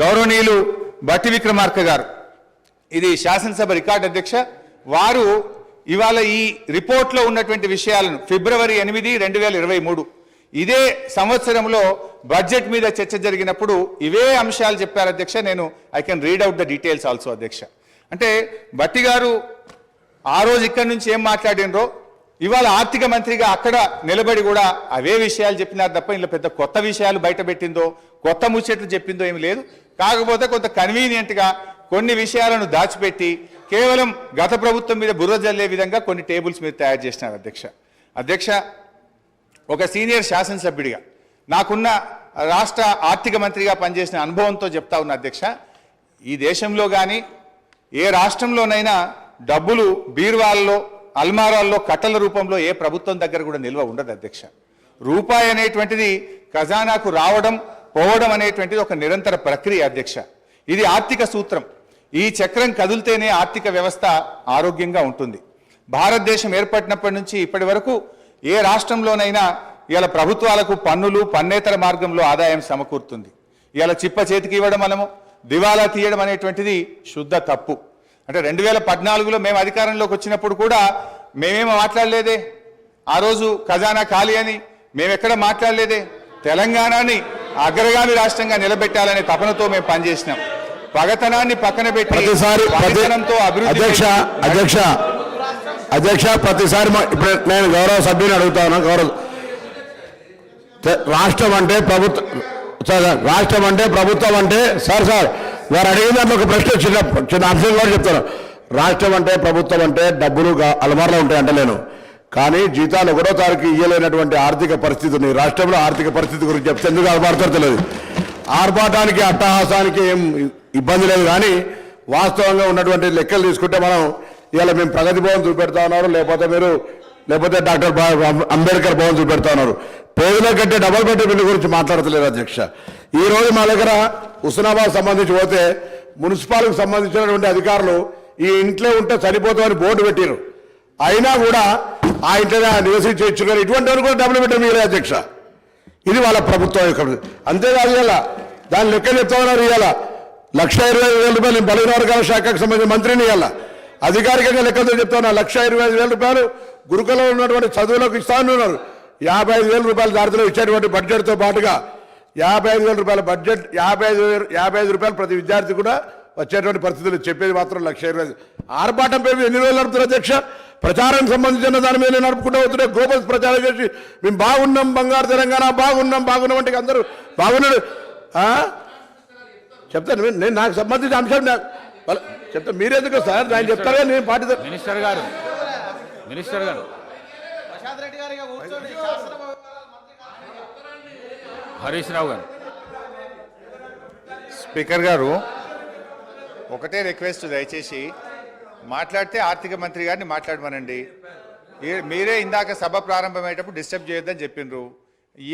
గౌరవనీయులు భట్టి విక్రమార్క గారు. ఇది శాసనసభ రికార్డు అధ్యక్ష. వారు ఇవాళ ఈ రిపోర్ట్లో ఉన్నటువంటి విషయాలను ఫిబ్రవరి ఎనిమిది రెండు వేల ఇరవై మూడు. ఇదే సంవత్సరంలో బడ్జెట్ మీద చర్చ జరిగినప్పుడు ఇవే అంశాలు చెప్పారు అధ్యక్ష. నేను I can read out the details also అధ్యక్ష. అంటే బట్టి గారు ఆ రోజు ఇక్కడి నుంచి ఏం మాట్లాడినరో ఇవాళ ఆర్థిక మంత్రిగా అక్కడ నిలబడి కూడా అవే విషయాలు చెప్పినారు తప్ప ఇలా పెద్ద కొత్త విషయాలు బయట పెట్టిందో కొత్త ముచ్చట్లు చెప్పిందో ఏమి లేదు. కాకపోతే కొంత కన్వీనియంట్గా కొన్ని విషయాలను దాచిపెట్టి కేవలం గత ప్రభుత్వం మీద బుర్ర జల్లే విధంగా కొన్ని టేబుల్స్ మీరు తయారు చేసినారు అధ్యక్ష. అధ్యక్ష ఒక సీనియర్ శాసనసభ్యుడిగా నాకున్న రాష్ట్ర ఆర్థిక మంత్రిగా పనిచేసిన అనుభవంతో చెప్తా ఉన్న అధ్యక్ష ఈ దేశంలో కానీ ఏ రాష్ట్రంలోనైనా డబ్బులు బీర్వాల్లో అల్మారాల్లో కట్టల రూపంలో ఏ ప్రభుత్వం దగ్గర కూడా నిల్వ ఉండదు అధ్యక్ష. రూపాయి అనేటువంటిది ఖజానాకు రావడం పోవడం అనేటువంటిది ఒక నిరంతర ప్రక్రియ అధ్యక్ష. ఇది ఆర్థిక సూత్రం. ఈ చక్రం కదిలితేనే ఆర్థిక వ్యవస్థ ఆరోగ్యంగా ఉంటుంది. భారతదేశం ఏర్పడినప్పటి నుంచి ఇప్పటి వరకు ఏ రాష్ట్రంలోనైనా ఇవాళ ప్రభుత్వాలకు పన్నులు పన్నేతర మార్గంలో ఆదాయం సమకూరుతుంది. ఇవాళ చిప్ప చేతికి ఇవ్వడం మనము దివాలా తీయడం అనేటువంటిది శుద్ధ తప్పు. అంటే రెండు వేల పద్నాలుగులో మేము అధికారంలోకి వచ్చినప్పుడు కూడా మేమేమో మాట్లాడలేదే? ఆ రోజు ఖజానా ఖాళీ అని మేమెక్కడ మాట్లాడలేదే? తెలంగాణని అగ్రగామి రాష్ట్రంగా నిలబెట్టాలనే తపనతో మేము పనిచేసినాం. పగతనాన్ని పక్కన పెట్టి ప్రతిసారి అధ్యక్ష అధ్యక్ష అధ్యక్ష ప్రతిసారి ఇప్పుడు నేను గౌరవ సభ్యుని అడుగుతా ఉన్నా గౌరవ రాష్ట్రం అంటే ప్రభుత్వం రాష్ట్రం అంటే ప్రభుత్వం అంటే సార్ సార్ వారు అడిగిన దాంట్లో ఒక ప్రశ్న చిన్న చిన్న అంశం కూడా చెప్తాను రాష్ట్రం అంటే ప్రభుత్వం అంటే డబ్బులు అలమారలో ఉంటాయి అంటలేను కానీ జీతాలు ఒకటో తారీఖు ఇయ్యలేనటువంటి ఆర్థిక పరిస్థితి ఉంది. రాష్ట్రంలో ఆర్థిక పరిస్థితి గురించి చెప్తే ఎందుకు అలమారుతారో తెలియదు ఆర్భాటానికి అట్టహాసానికి ఏం ఇబ్బంది లేదు కానీ వాస్తవంగా ఉన్నటువంటి లెక్కలు తీసుకుంటే మనం ఇవాళ మేము ప్రగతి భవన్ చూపెడతా ఉన్నారు. లేకపోతే మీరు లేకపోతే డాక్టర్ అంబేద్కర్ భవన్ చూపెడతా ఉన్నారు. పేదల కంటే డబల్ బెడ్ బిల్లు గురించి మాట్లాడతలేదు అధ్యక్ష. ఈ రోజు మా దగ్గర హుస్నాబాద్ సంబంధించి పోతే మున్సిపాల్కి సంబంధించినటువంటి అధికారులు ఈ ఇంట్లో ఉంటే సరిపోతామని బోర్డు పెట్టారు అయినా కూడా ఆ ఇంట్లోనే నివసించవచ్చు కానీ ఇటువంటి వారు కూడా డబ్బులు పెట్టారు మీరే అధ్యక్ష. ఇది వాళ్ళ ప్రభుత్వం యొక్క అంతేకాదు ఇవాళ దాని లెక్క చెప్తా ఉన్నారు ఇవాళ లక్ష ఇరవై ఐదు వేల రూపాయలు బలహీన వర్గాల శాఖకు సంబంధించిన మంత్రిని ఇవాళ అధికారికంగా లెక్కతో చెప్తా లక్ష ఇరవై ఐదు వేల రూపాయలు గురుకులంలో ఉన్నటువంటి చదువులకు ఇస్తానన్నారు యాభై ఐదు వేల రూపాయల దారిలో ఇచ్చేటువంటి బడ్జెట్తో పాటుగా యాభై ఐదు వేల రూపాయల బడ్జెట్ యాభై ఐదు యాభై ఐదు రూపాయలు ప్రతి విద్యార్థి కూడా వచ్చేటువంటి పరిస్థితులు చెప్పేది మాత్రం లక్ష ఇరవై ఆర్భాటం పేరు ఎన్ని రోజులు నడుపుతారు అధ్యక్ష? ప్రచారం సంబంధించిన దాని మీద నడుపుకుంటూ అవుతుంటే గ్లోబల్ ప్రచారం చేసి మేము బాగున్నాం బంగారు తెలంగాణ బాగున్నాం బాగున్నాం అంటే అందరూ బాగున్నాడు? చెప్తాను నేను- నాకు సంబంధించిన అంశాలు నాకు చెప్తా మీరెందుకు సార్? నేను చెప్తాను కానీ నేను పాటి మినిస్టర్ గారు. మినిస్టర్ గారు. హరీష్ రావు గారు. స్పీకర్ గారు ఒకటే రిక్వెస్ట్ దయచేసి మాట్లాడితే ఆర్థిక మంత్రి గారిని మాట్లాడమనండి. మీరే ఇందాక సభ ప్రారంభమయ్యేటప్పుడు డిస్టర్బ్ చేయొద్దని చెప్పిండ్రు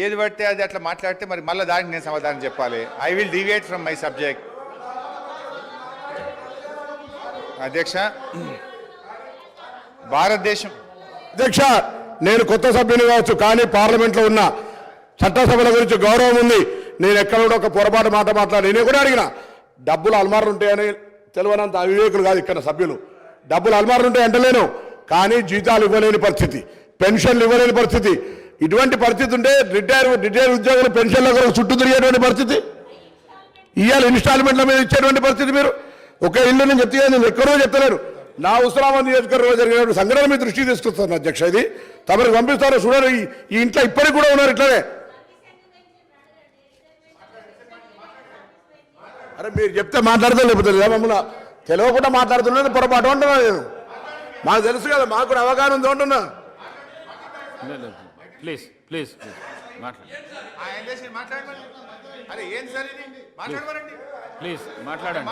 ఏది పడితే అది అట్లా మాట్లాడితే మరి మళ్ళీ దానికి నేను సమాధానం చెప్పాలి. I will deviate from my subject. అధ్యక్ష భారతదేశం అధ్యక్ష నేను కొత్త సభ్యుని కావచ్చు కానీ పార్లమెంట్లో ఉన్న చట్టసభల గురించి గౌరవం ఉంది. నేను ఎక్కడ కూడా ఒక పొరపాటు మాట మాట్లాడి నేను కూడా అడిగిన డబ్బులు అల్మార్లు ఉంటాయని తెలియనంత అవివేకులు కాదు ఇక్కడ సభ్యులు. డబ్బులు అల్మార్లు ఉంటాయి అంటలేను కానీ జీతాలు ఇవ్వలేని పరిస్థితి. పెన్షన్లు ఇవ్వలేని పరిస్థితి. ఇటువంటి పరిస్థితి ఉంటే రిటైర్ రిటైర్ ఉద్యోగులు పెన్షన్ల కొరకు చుట్టూ తిరిగేటువంటి పరిస్థితి. ఇవాళ ఇన్స్టాల్మెంట్ల మీద ఇచ్చేటువంటి పరిస్థితి మీరు. ఒక ఇల్లు నేను చెప్తే నేను ఎక్కడో చెప్తలేను. నా ఉస్మానాబాద్ నియోజకవర్గంలో జరిగిన సంఘటన మీ దృష్టికి తీసుకొస్తాను అధ్యక్ష ఇది. తమరికి పంపిస్తారు చూడరు. ఈ- ఇంట్లో ఇప్పటికి కూడా ఉన్నారు ఇట్లనే. అరే మీరు చెప్తే మాట్లాడితే లేకపోతే లేదా మమ్మల్ని? తెలియకుండా మాట్లాడుతున్నది పొరపాటు అంటున్నా నేను మాకు తెలుసు కదా మాకు కూడా అవగాహన ఉంది అంటున్నా ప్లీజ్ ప్లీజ్ ప్లీజ్. మాట్లాడండి